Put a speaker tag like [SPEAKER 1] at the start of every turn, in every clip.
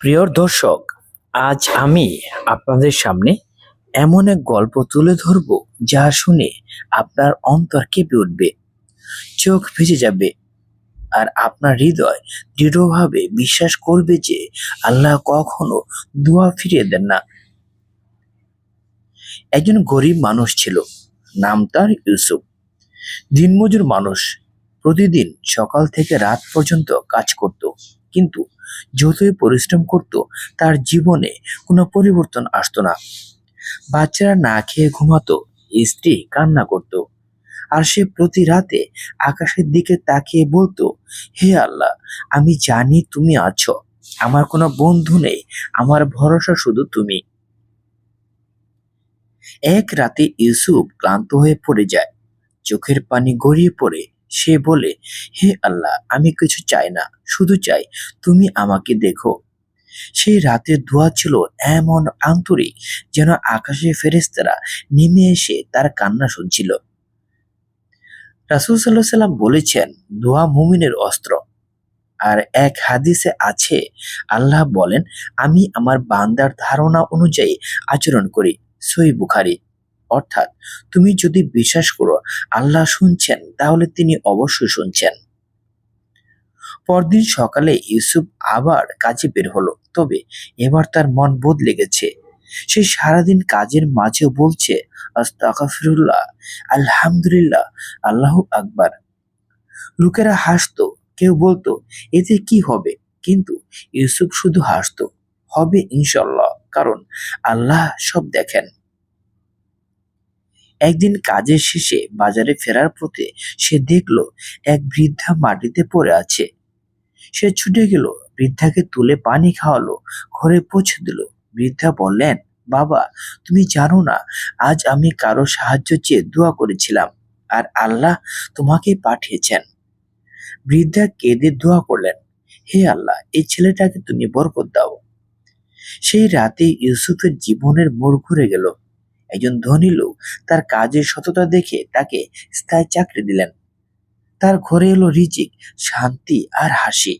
[SPEAKER 1] প্রিয় দর্শক, আজ আমি আপনাদের সামনে এমন এক গল্প তুলে ধরব যা শুনে আপনার অন্তর কেঁপে উঠবে, চোখ ভিজে যাবে আর আপনার হৃদয় দৃঢ়ভাবে বিশ্বাস করবে যে আল্লাহ কখনো দোয়া ফিরিয়ে দেন না। একজন গরিব মানুষ ছিল, নাম তার ইউসুফ। দিনমজুর মানুষ প্রতিদিন সকাল থেকে রাত পর্যন্ত কাজ করত, কিন্তু যতই পরিশ্রম করত, তার জীবনে কোনো পরিবর্তন আসতো না। বাচ্চারা না খেয়ে ঘুমাতো, স্ত্রী কান্না করত। আর সে প্রতি রাতে আকাশের দিকে তাকিয়ে বলতো, হে আল্লাহ, আমি জানি তুমি আছো। আমার কোনো বন্ধু নেই, আমার ভরসা শুধু তুমি। এক রাতে ইউসুফ ক্লান্ত হয়ে পড়ে যায়। চোখের পানি গড়িয়ে পড়ে। সে বলে, হে আল্লাহ, আমি কিছু চাই না, শুধু চাই তুমি আমাকে দেখো। সেই রাতের দোয়া ছিল এমন আন্তরিক যেন আকাশে ফেরেস্তারা নেমে এসে তার কান্না শুনছিল। রাসুল সাল্লাহ সাল্লাম বলেছেন, দোয়া মুমিনের অস্ত্র। আর এক হাদিসে আছে, আল্লাহ বলেন, আমি আমার বান্দার ধারণা অনুযায়ী আচরণ করি। সই বুখারি। অর্থাৎ তুমি যদি বিশ্বাস করো আল্লাহ শুনছেন, তাহলে তিনি অবশ্যই শুনছেন। পরদিন সকালে ইউসুফ আবার কাজে বের হলো, তবে এবার তার মন বদলে গেছে। সে সারাদিন কাজের মাঝেও বলছে, আস্তাগফিরুল্লাহ, আলহামদুলিল্লাহ, আল্লাহ আকবার। লোকেরা হাসতো, কেউ বলতো, এতে কি হবে? কিন্তু ইউসুফ শুধু হাসতো, হবে ইনশাল্লাহ কারণ আল্লাহ সব দেখেন। একদিন কাজের শেষে বাজারে ফেরার পথে সে দেখল এক বৃদ্ধা মাটিতে পড়ে আছে। সে ছুটে গেল, বৃদ্ধাকে তুলে পানি খাওয়ালো, ঘরে পৌঁছে দিল। বৃদ্ধা বললেন, বাবা, তুমি জানো না, আজ আমি কারও সাহায্য চেয়ে দোয়া করেছিলাম আর আল্লাহ তোমাকে পাঠিয়েছেন বৃদ্ধা কেঁদে দোয়া করলেন, হে আল্লাহ, এই ছেলেটাকে তুমি বরকত দাও। সেই রাতে ইউসুফের জীবনের মোড় ঘুরে গেল। একজন ধনী লোক তার কাজের সততা দেখে তাকে স্থায়ী চাকরি দিলেন। তার ঘরে এলো রিজিক, শান্তি আর হাসি।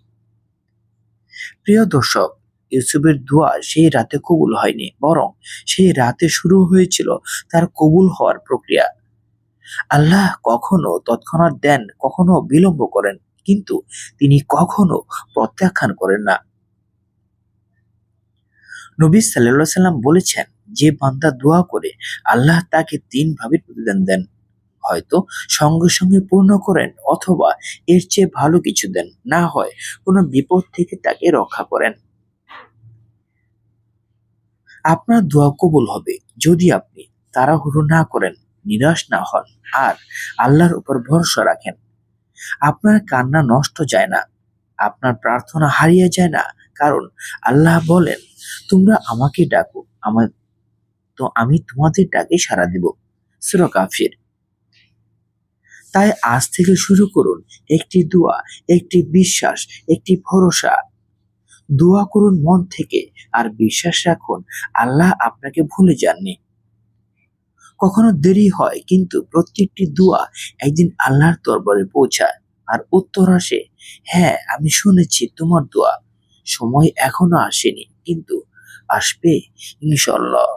[SPEAKER 1] প্রিয় দর্শক, ইউসুফের দোয়া সেই রাতে কবুল হয়নি, বরং সেই রাতে শুরু হয়েছিল তার কবুল হওয়ার প্রক্রিয়া। আল্লাহ কখনো তৎক্ষণাৎ দেন, কখনো বিলম্ব করেন, কিন্তু তিনি কখনো প্রত্যাখ্যান করেন না। নবী সাল্লাল্লাহু সাল্লাম বলেছেন যে বান্দা দোয়া করে, আল্লাহ তাকে তিন ভাবে প্রতিদান দেন। হয়তো সঙ্গে সঙ্গে পূর্ণ করেন অথবা এর চেয়ে ভালো কিছু দেন। না হয় কোনো বিপদ থেকে তাকে রক্ষা করেন। আপনার দোয়া কবুল হবে যদি আপনি তাড়াহুড়ো না করেন, নিরাশ না হন আর আল্লাহর উপর ভরসা রাখেন। আপনার কান্না নষ্ট যায় না, আপনার প্রার্থনা হারিয়ে যায় না। কারণ আল্লাহ বলেন, তোমরা আমাকে ডাকো, আমার তো আমি তোমাদের ডাকে সাড়া দিব। সুরা কাফির। তাই আজ থেকে শুরু করুন একটি দোয়া, একটি বিশ্বাস, একটি ভরসা। দোয়া করুন মন থেকে আর বিশ্বাস রাখুন আল্লাহ আপনাকে ভুলে যাননি। কখনো দেরি হয়, কিন্তু প্রত্যেকটি দোয়া একদিন আল্লাহর দরবারে পৌঁছায় আর উত্তর আসে হ্যাঁ আমি শুনেছি তোমার দোয়া। সময় এখনও আসেনি, কিন্তু আসবে ইনশাল্লাহ